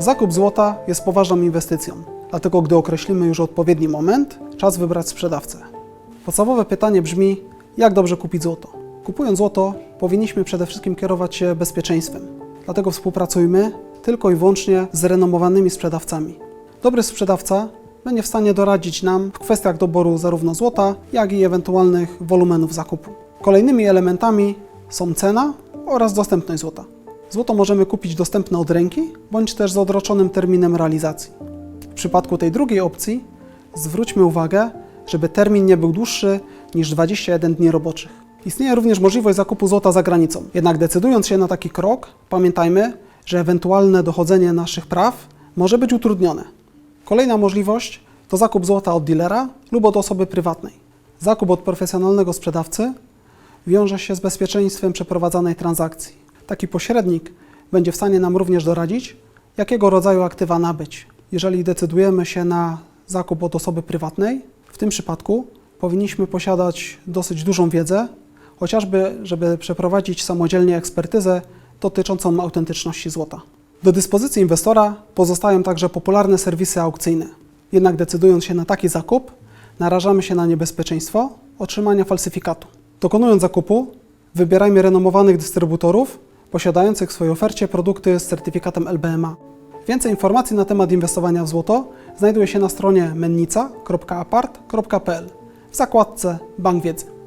Zakup złota jest poważną inwestycją, dlatego gdy określimy już odpowiedni moment, czas wybrać sprzedawcę. Podstawowe pytanie brzmi, jak dobrze kupić złoto? Kupując złoto, powinniśmy przede wszystkim kierować się bezpieczeństwem. Dlatego współpracujmy tylko i wyłącznie z renomowanymi sprzedawcami. Dobry sprzedawca będzie w stanie doradzić nam w kwestiach doboru zarówno złota, jak i ewentualnych wolumenów zakupu. Kolejnymi elementami są cena oraz dostępność złota. Złoto możemy kupić dostępne od ręki, bądź też z odroczonym terminem realizacji. W przypadku tej drugiej opcji zwróćmy uwagę, żeby termin nie był dłuższy niż 21 dni roboczych. Istnieje również możliwość zakupu złota za granicą. Jednak decydując się na taki krok, pamiętajmy, że ewentualne dochodzenie naszych praw może być utrudnione. Kolejna możliwość to zakup złota od dealera lub od osoby prywatnej. Zakup od profesjonalnego sprzedawcy wiąże się z bezpieczeństwem przeprowadzanej transakcji. Taki pośrednik będzie w stanie nam również doradzić, jakiego rodzaju aktywa nabyć. Jeżeli decydujemy się na zakup od osoby prywatnej, w tym przypadku powinniśmy posiadać dosyć dużą wiedzę, chociażby żeby przeprowadzić samodzielnie ekspertyzę dotyczącą autentyczności złota. Do dyspozycji inwestora pozostają także popularne serwisy aukcyjne. Jednak decydując się na taki zakup, narażamy się na niebezpieczeństwo otrzymania falsyfikatu. Dokonując zakupu, wybierajmy renomowanych dystrybutorów posiadających w swojej ofercie produkty z certyfikatem LBMA. Więcej informacji na temat inwestowania w złoto znajduje się na stronie mennica.apart.pl w zakładce Bank Wiedzy.